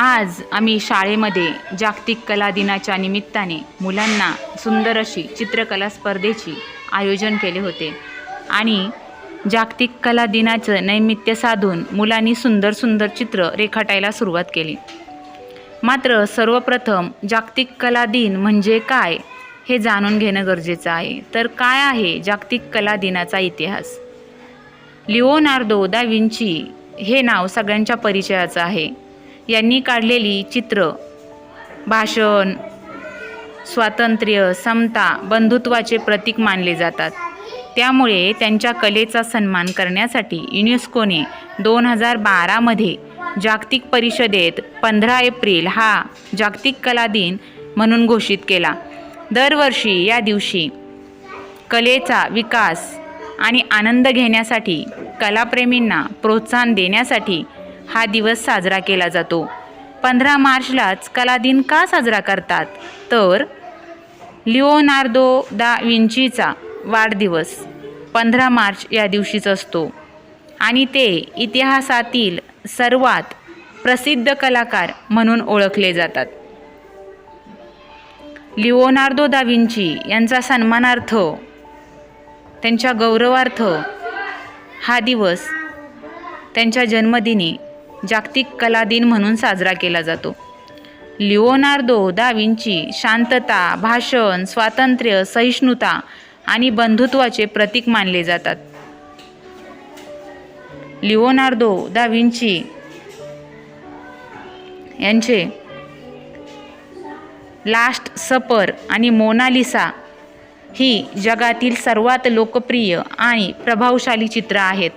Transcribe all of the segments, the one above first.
आज आम्ही शाळेमध्ये जागतिक कला दिनाच्या निमित्ताने मुलांना सुंदर अशी चित्रकला स्पर्धेची आयोजन केले होते. आणि जागतिक कला दिनाचं नैमित्य साधून मुलांनी सुंदर सुंदर चित्र रेखाटायला सुरुवात केली. मात्र सर्वप्रथम जागतिक कला दिन म्हणजे काय हे जाणून घेणं गरजेचं आहे. तर काय आहे जागतिक कला दिनाचा इतिहास? लिओनार्दो दा विंची हे नाव सगळ्यांच्या परिचयाचं आहे. यांनी काढलेली चित्र. भाषण स्वातंत्र्य समता बंधुत्वाचे प्रतीक मानले जातात. त्यामुळे त्यांच्या कलेचा सन्मान करण्यासाठी युनेस्कोने दोन हजार बारामध्ये जागतिक परिषदेत पंधरा एप्रिल हा जागतिक कला दिन म्हणून घोषित केला. दरवर्षी या दिवशी कलेचा विकास आणि आनंद घेण्यासाठी कलाप्रेमींना प्रोत्साहन देण्यासाठी हा दिवस साजरा केला जातो. पंधरा मार्चलाच कला दिन का साजरा करतात? तर लिओनार्दो दा विंचीचा वाढदिवस पंधरा मार्च या दिवशीच असतो. आणि ते इतिहासातील सर्वात प्रसिद्ध कलाकार म्हणून ओळखले जातात. लिओनार्दो दा विंची यांचा सन्मानार्थ त्यांच्या गौरवार्थ हा दिवस त्यांच्या जन्मदिनी जागतिक कला दिन म्हणून साजरा केला जातो. लिओनार्दो दाविंची शांतता भाषण स्वातंत्र्य सहिष्णुता आणि बंधुत्वाचे प्रतीक मानले जातात. लिओनार्दो दाविंची यांचे लास्ट सपर आणि मोनालिसा ही जगातील सर्वात लोकप्रिय आणि प्रभावशाली चित्र आहेत.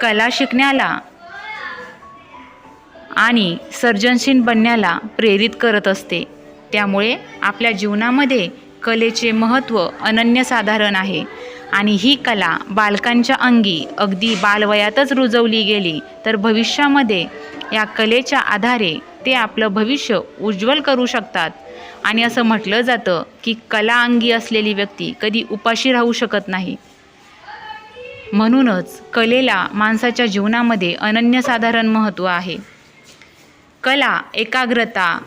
कला शिकण्याला आणि सर्जनशील बनण्याला प्रेरित करत असते. त्यामुळे आपल्या जीवनामध्ये कलेचे महत्त्व अनन्यसाधारण आहे आणि ही कला बालकांच्या अंगी अगदी बालवयातच रुजवली गेली तर भविष्यामध्ये या कलेच्या आधारे ते आपलं भविष्य उज्ज्वल करू शकतात. आणि असं म्हटलं जातं की कला अंगी असलेली व्यक्ती कधी उपाशी राहू शकत नाही. म्हणूनच कलेला माणसाच्या जीवनामध्ये अनन्यसाधारण महत्त्व आहे. कला एकाग्रता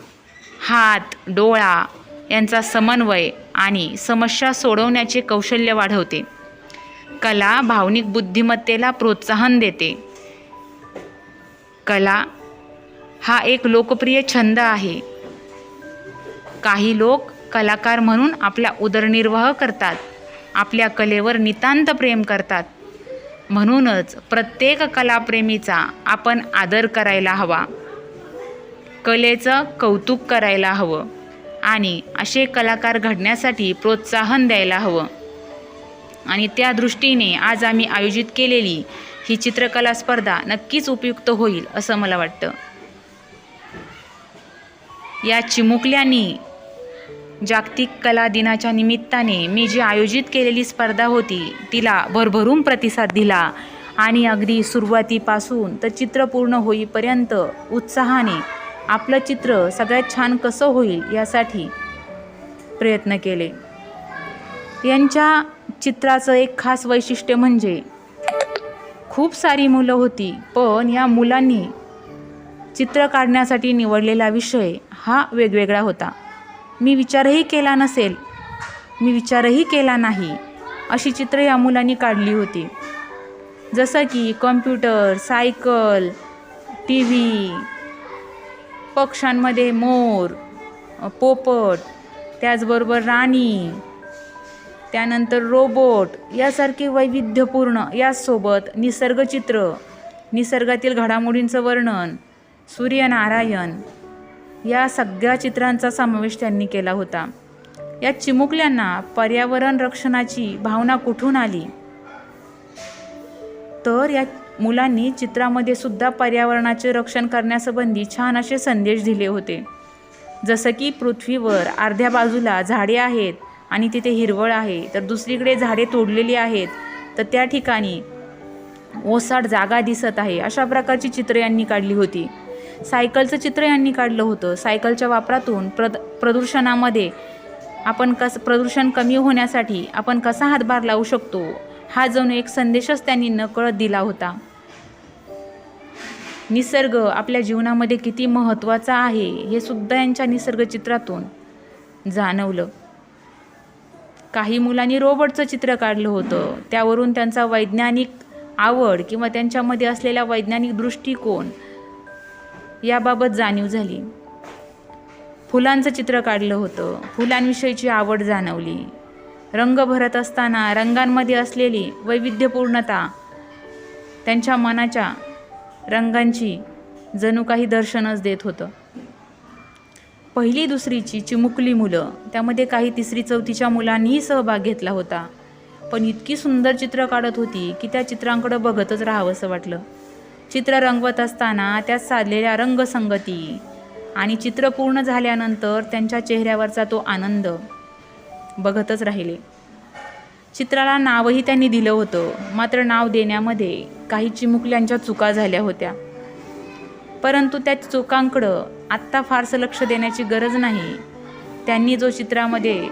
हात डोळा यांचा समन्वय आणि समस्या सोडवण्याचे कौशल्य वाढवते. कला भावनिक बुद्धिमत्तेला प्रोत्साहन देते. कला हा एक लोकप्रिय छंद आहे. काही लोक कलाकार म्हणून आपला उदरनिर्वाह करतात आपल्या कलेवर नितांत प्रेम करतात. म्हणूनच प्रत्येक कलाप्रेमीचा आपण आदर करायला हवा. कलेचं कौतुक करायला हवं आणि असे कलाकार घडण्यासाठी प्रोत्साहन द्यायला हवं. आणि त्या दृष्टीने आज आम्ही आयोजित केलेली ही चित्रकला स्पर्धा नक्कीच उपयुक्त होईल असं मला वाटतं. या चिमुकल्यांनी जागतिक कला दिनाच्या निमित्ताने मी जी आयोजित केलेली स्पर्धा होती तिला भरभरून प्रतिसाद दिला आणि अगदी सुरुवातीपासून तर चित्र पूर्ण होईपर्यंत उत्साहाने आपलं चित्र सगळ्यात छान कसं होईल यासाठी प्रयत्न केले. यांच्या चित्राचं एक खास वैशिष्ट्य म्हणजे खूप सारी मुलं होती पण या मुलांनी चित्र काढण्यासाठी निवडलेला विषय हा वेगवेगळा होता. मी विचारही केला नसेल मी विचारही केला नाही अशी चित्र या मुलांनी काढली होती. जसं की कॉम्प्युटर सायकल टी व्ही पक्ष्यांमध्ये मोर पोपट त्याचबरोबर राणी त्यानंतर रोबोट यासारखे वैविध्यपूर्ण यासोबत निसर्गचित्र निसर्गातील घडामोडींचं वर्णन सूर्यनारायण या सगळ्या चित्रांचा समावेश त्यांनी केला होता. या चिमुकल्यांना पर्यावरण रक्षणाची भावना कुठून आली? तर या मुलांनी चित्रामध्ये सुद्धा पर्यावरणाचे रक्षण करण्यासंबंधी छान असे संदेश दिले होते. जसं की पृथ्वीवर अर्ध्या बाजूला झाडे आहेत आणि तिथे हिरवळ आहे तर दुसरीकडे झाडे तोडलेली आहेत तर त्या ठिकाणी ओसाड जागा दिसत आहे अशा प्रकारची चित्र यांनी काढली होती. सायकलचं चित्र यांनी काढलं होतं. सायकलच्या वापरातून प्रद प्रदूषणामध्ये आपण कस प्रदूषण कमी होण्यासाठी आपण कसा हातभार लावू शकतो? हा जणू एक संदेशच त्यांनी नकळत दिला होता. निसर्ग आपल्या जीवनामध्ये किती महत्त्वाचा आहे हे सुद्धा यांच्या निसर्गचित्रातून जाणवलं. काही मुलांनी रोबोटचं चित्र काढलं होतं. त्यावरून त्यांचा वैज्ञानिक आवड किंवा त्यांच्यामध्ये असलेला वैज्ञानिक दृष्टिकोन याबाबत जाणीव झाली. फुलांचं चित्र काढलं होतं. फुलांविषयीची आवड जाणवली. रंग भरत असताना रंगांमध्ये असलेली वैविध्यपूर्णता त्यांच्या मनाच्या रंगांची जणू काही दर्शनच देत होतं. पहिली दुसरीची चिमुकली मुलं त्यामध्ये काही तिसरी चौथीच्या मुलांनीही सहभाग घेतला होता. पण इतकी सुंदर चित्र काढत होती की त्या चित्रांकडं बघतच राहावंसं वाटलं. चित्र रंगवत असताना त्यात साधलेल्या रंगसंगती आणि चित्र पूर्ण झाल्यानंतर त्यांच्या चेहऱ्यावरचा तो आनंद बघतच राहिले. चित्राला नावही त्यांनी दिलं होतं. मात्र नाव देण्यामध्ये काही चिमुकल्यांच्या चुका झाल्या होत्या. परंतु त्या चुकांकडं आत्ता फारसं लक्ष देण्याची गरज नाही. त्यांनी जो चित्रामध्ये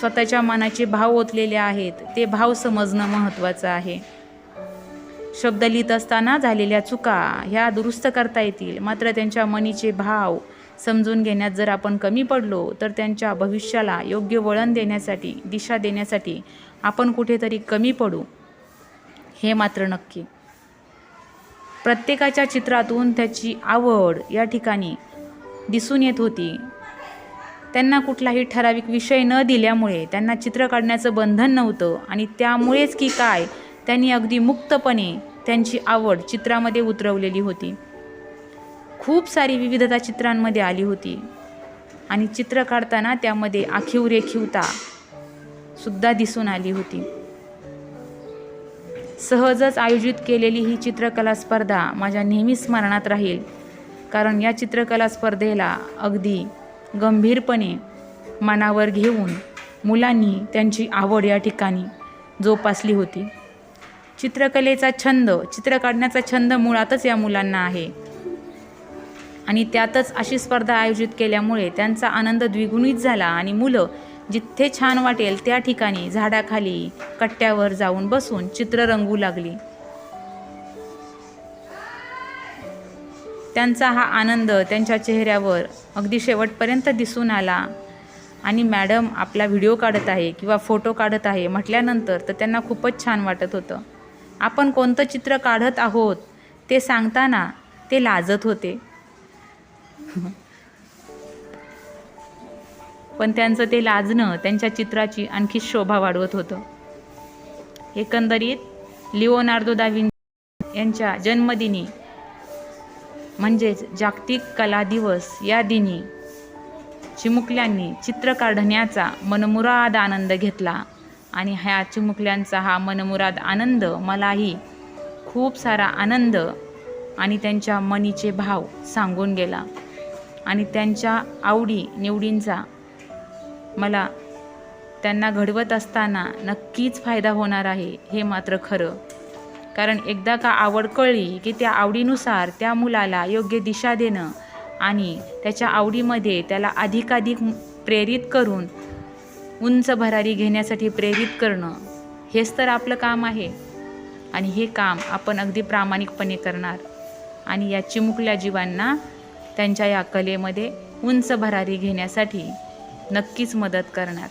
स्वतःच्या मनाचे भाव ओतलेले आहेत ते भाव समजणं महत्त्वाचं आहे. शब्द लिहित असताना झालेल्या चुका ह्या दुरुस्त करता येतील. मात्र त्यांच्या मनीचे भाव समजून घेण्यात जर आपण कमी पडलो तर त्यांच्या भविष्याला योग्य वळण देण्यासाठी दिशा देण्यासाठी आपण कुठेतरी कमी पडू हे मात्र नक्की. प्रत्येकाच्या चित्रातून त्याची आवड या ठिकाणी दिसून येत होती. त्यांना कुठलाही ठराविक विषय न दिल्यामुळे त्यांना चित्र काढण्याचं बंधन नव्हतं आणि त्यामुळेच की काय त्यांनी अगदी मुक्तपणे त्यांची आवड चित्रामध्ये उतरवलेली होती. खूप सारी विविधता चित्रांमध्ये आली होती. आणि चित्र काढताना त्यामध्ये आखीव रेखीवता सुद्धा दिसून आली होती. सहजच आयोजित केलेली ही चित्रकला स्पर्धा माझ्या नेहमी स्मरणात राहील. कारण या चित्रकला स्पर्धेला अगदी गंभीरपणे मनावर घेऊन मुलांनी त्यांची आवड या ठिकाणी जोपासली होती. चित्रकलेचा छंद चित्र काढण्याचा छंद मुळातच या मुलांना आहे. आणि त्यातच अशी स्पर्धा आयोजित केल्यामुळे त्यांचा आनंद द्विगुणित झाला आणि मुलं जिथे छान वाटेल त्या ठिकाणी झाडाखाली कट्ट्यावर जाऊन बसून चित्र रंगू लागली. त्यांचा हा आनंद त्यांच्या चेहऱ्यावर अगदी शेवटपर्यंत दिसून आला. आणि मॅडम आपला व्हिडिओ काढत आहे किंवा फोटो काढत आहे म्हटल्यानंतर तर त्यांना खूपच छान वाटत होतं. आपण कोणतं चित्र काढत आहोत ते सांगताना ते लाजत होते. पण त्यांचं ते लाजणं त्यांच्या चित्राची आणखी शोभा वाढवत होतं. एकंदरीत लिओनार्दो दाविन यांच्या जन्मदिनी म्हणजेच जागतिक कला दिवस या दिनी चिमुकल्यांनी चित्र काढण्याचा मनमुराद आनंद घेतला. आणि ह्या चिमुकल्यांचा हा मनमुराद आनंद मलाही खूप सारा आनंद आणि त्यांच्या मनीचे भाव सांगून गेला. आणि त्यांच्या आवडी निवडींचा मला त्यांना घडवत असताना नक्कीच फायदा होणार आहे हे मात्र खरं. कारण एकदा का आवड कळली की त्या आवडीनुसार त्या मुलाला योग्य दिशा देणं आणि त्याच्या आवडीमध्ये त्याला अधिकाधिक प्रेरित करून उंच भरारी घेण्यासाठी प्रेरित करणं हेच तर आपलं काम आहे. आणि हे काम आपण अगदी प्रामाणिकपणे करणार. आणि या चिमुकल्या जीवांना त्यांच्या या कलेमध्ये उंच भरारी घेण्यासाठी नक्कीच मदत करणार.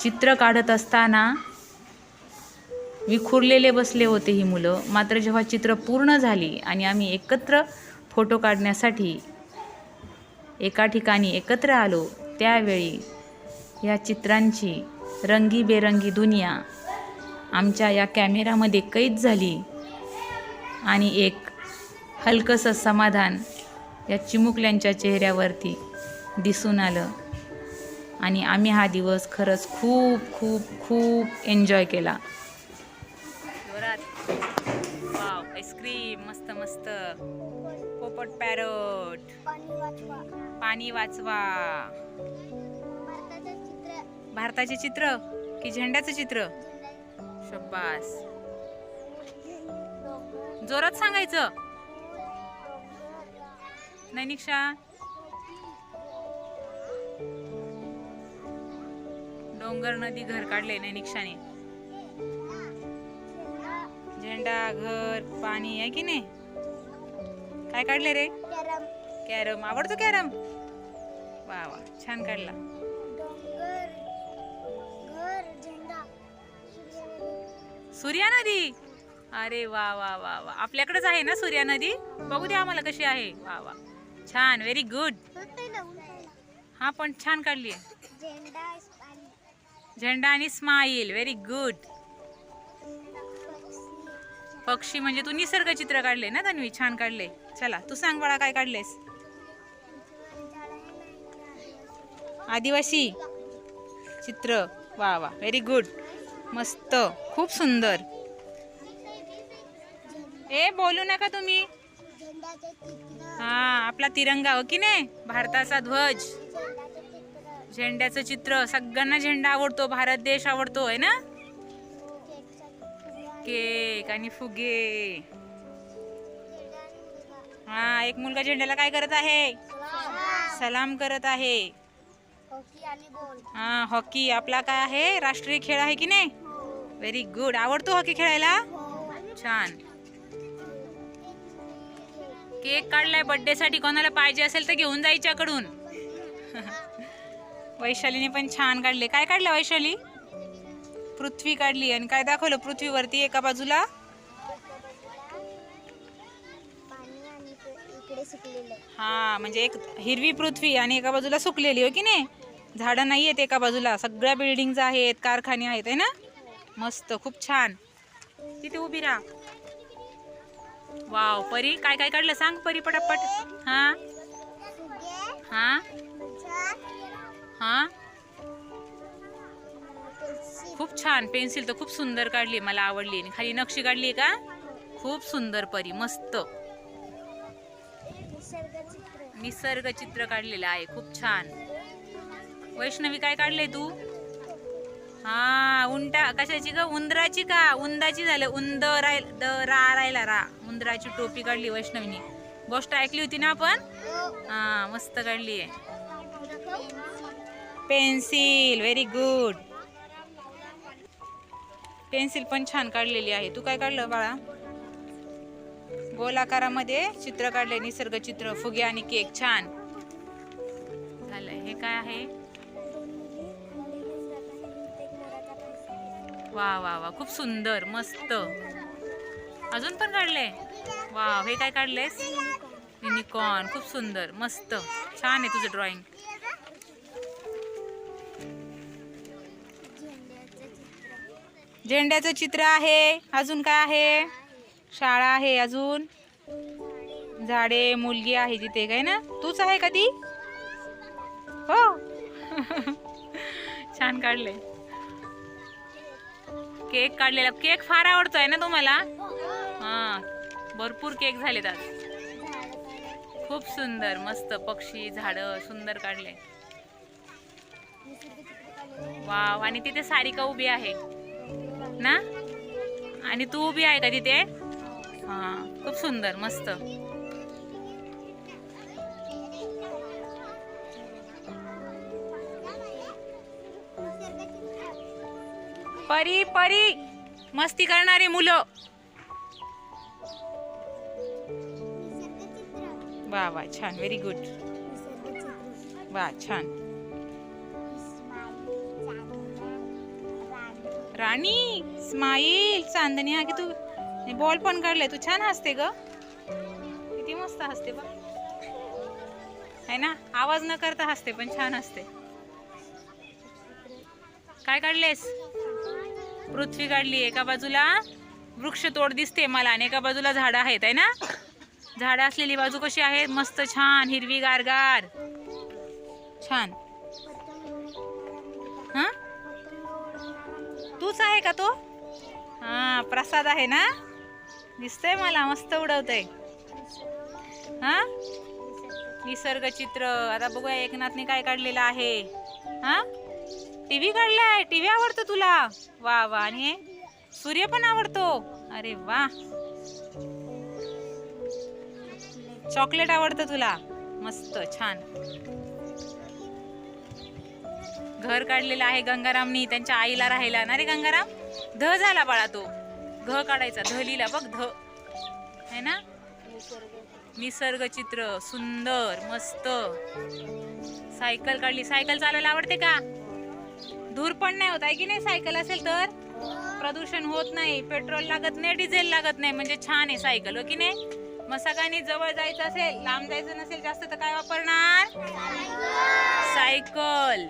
चित्र काढत असताना विखुरलेले बसले होते ही मुलं. मात्र जेव्हा चित्र पूर्ण झाली आणि आम्ही एकत्र फोटो काढण्यासाठी एका ठिकाणी एकत्र आलो त्यावेळी या चित्रांची रंगीबेरंगी दुनिया आमच्या या कॅमेरामध्ये कैद झाली आणि एक हलकंसं समाधान या चिमुकल्यांच्या चेहऱ्यावरती दिसून आलं. आणि आम्ही हा दिवस खरंच खूप खूप खूप एन्जॉय केला. जोरात. वाव आईस्क्रीम मस्त मस्त. पोपट पॅरोट. पाणी वाचवा. भारताचे चित्र की झेंड्याचं चित्र? शब्बास. जोरात सांगायचं. नैनिक्षा डोंगर नदी घर काढले नैनिक्षाने झेंडा झेंडा घर पाणी आहे की नाही? काय काढले रे? कॅरम. कॅरम. आवडतो कॅरम? वा वा. छान काढला. डोंगर घर झेंडा. सूर्या नदी? अरे वा वा वा वा. आपल्याकडेच आहे ना सूर्या नदी? बघू द्या आम्हाला कशी आहे. वा वा. छान व्हेरी गुड हा पण छान काढली झेंडा आणि स्माईल व्हेरी गुड पक्षी म्हणजे तू निसर्ग चित्र काढले ना तन्वी? छान काढले. चला तू सांग बाळा काय काढलेस? आदिवासी चित्र. वा वा व्हेरी गुड मस्त खूप सुंदर. ए बोलू नका तुम्ही. हा आपला तिरंगा हो की नाही? भारताचा ध्वज. झेंड्याचं चित्र. सगळ्यांना झेंडा आवडतो. भारत देश आवडतो आहे ना? केक आणि फुगे. हा एक मुलगा झेंड्याला काय करत आहे? सलाम करत आहे. हा हॉकी आपला काय आहे? राष्ट्रीय खेळ आहे की नाही? व्हेरी गुड आवडतो हॉकी खेळायला? छान. केक काढलाय बर्थडे साठी कोणाला पाहिजे असेल तर घेऊन जायच्याकडून वैशालीने पण छान काढले. काय काढलं वैशाली? पृथ्वी काढली. आणि काय दाखवलं पृथ्वीवरती एका बाजूला? हा म्हणजे एक हिरवी पृथ्वी आणि एका बाजूला सुकलेली हो की नाही? झाडं नाही आहेत एका बाजूला. सगळ्या बिल्डिंग आहेत कारखाने आहेत आहे ना? मस्त खूप छान. तिथे उभी राहा. वाव परी काय काय काढलं सांग परी पटापट. हा? हा? हा? खूप छान पेन्सिल तर खूप सुंदर काढली मला आवडली. आणि खाली नक्षी काढली का? खूप सुंदर परी मस्त. निसर्ग चित्र निसर्ग चित्र काढलेलं आहे खूप छान. वैष्णवी काय काढले तू? हा उंटा कशाची ग? उंदराची का? उंदाची झालं. उंद राय द रा राहिला रा. उंदराची टोपी काढली वैष्णवीने. गोष्ट ऐकली होती ना आपण? हा मस्त काढली आहे. Pencil very good. पेन्सिल पण छान काढलेली आहे. तू काय काढलं बाळा? गोलाकारामध्ये चित्र काढले निसर्ग चित्र फुगे आणि केक. छान. झालं. हे काय आहे? वा वा वा. खूप सुंदर मस्त. अजून पण काढले? वा हे काय काढलेस? युनिकॉर्न. खूप सुंदर मस्त. छान आहे तुझं ड्रॉइंग. झेंड्याचं चित्र आहे. अजून काय आहे? शाळा आहे अजून. झाडे मुलगी आहे तिथे काय ना? तूच आहे कधी हो. छान काढले. केक काढलेला. केक फार आवडतोय ना तुम्हाला? हा भरपूर केक झालेत आज. खूप सुंदर मस्त पक्षी झाड सुंदर काढले. वाव आणि तिथे सारिका उभी आहे. ना? आणि तू उभी आहे का तिथे? हा खूप सुंदर मस्त. परी परी. मस्ती करणारे मुलं. वा वा छान. व्हेरी गुड वा छान. राणी स्माईल चांदणी हा की तू बॉल पण काढलाय. तू छान हसते ग. किती मस्त हसते बा है ना? आवाज न करता हसते पण छान हसते. काय काढलेस? पृथ्वी काढली एका बाजूला वृक्ष तोड दिसते मला आणि एका बाजूला झाडं आहेत आहे ना? झाडं असलेली बाजू कशी आहे? मस्त छान हिरवी गारगार छान. हा? तूच आहे का तो? हा प्रसाद आहे ना? दिसतंय मला मस्त उडवतंय. हा? निसर्ग चित्र आता बघूया एकनाथने काय काढलेलं आहे. हा? टीव्ही काढलाय टीव्ही आवडतो तुला? वा वा. आणि सूर्य पण आवडतो? अरे वा. चॉकलेट आवडतं तुला? मस्त छान. घर काढलेलं आहे गंगारामनी त्यांच्या आईला राहिला ना रे गंगाराम? ध झाला बाळा तो. घ काढायचा. ध लिहिला बघ ध. है ना? निसर्ग चित्र सुंदर मस्त. सायकल काढली. सायकल चालवायला आवडते का? धूर पण नाही होत आहे की नाही सायकल असेल तर? प्रदूषण होत नाही पेट्रोल लागत नाही डिझेल लागत नाही म्हणजे छान आहे सायकल हो की नाही? मग सगळ्यांनी जवळ जायचं असेल लांब जायचं नसेल जास्त तर काय वापरणार? सायकल.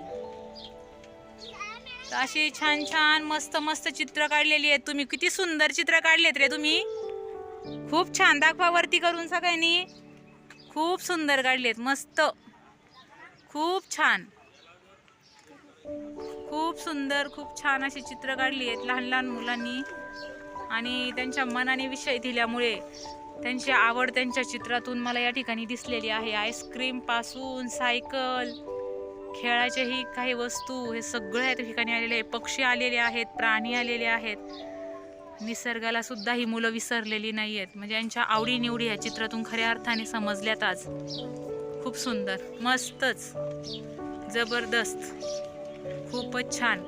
तर अशी छान छान मस्त मस्त चित्र काढलेली आहेत तुम्ही. किती सुंदर चित्र काढलेत रे तुम्ही. खूप छान. दाखवा वरती करून सगळ्यांनी. खूप सुंदर काढलेत मस्त. खूप छान. खूप सुंदर खूप छान अशी चित्र काढली आहेत लहान लहान मुलांनी. आणि त्यांच्या मनाने विषय दिल्यामुळे त्यांची आवड त्यांच्या चित्रातून मला या ठिकाणी दिसलेली आहे. आईस्क्रीमपासून सायकल खेळाच्याही काही वस्तू हे सगळं या ठिकाणी आलेले आहे. पक्षी आलेले आहेत प्राणी आलेले आहेत. निसर्गाला सुद्धा ही मुलं विसरलेली नाही आहेत म्हणजे यांच्या आवडीनिवडी या चित्रातून खऱ्या अर्थाने समजल्यात आज. खूप सुंदर मस्तच जबरदस्त. खूपच छान.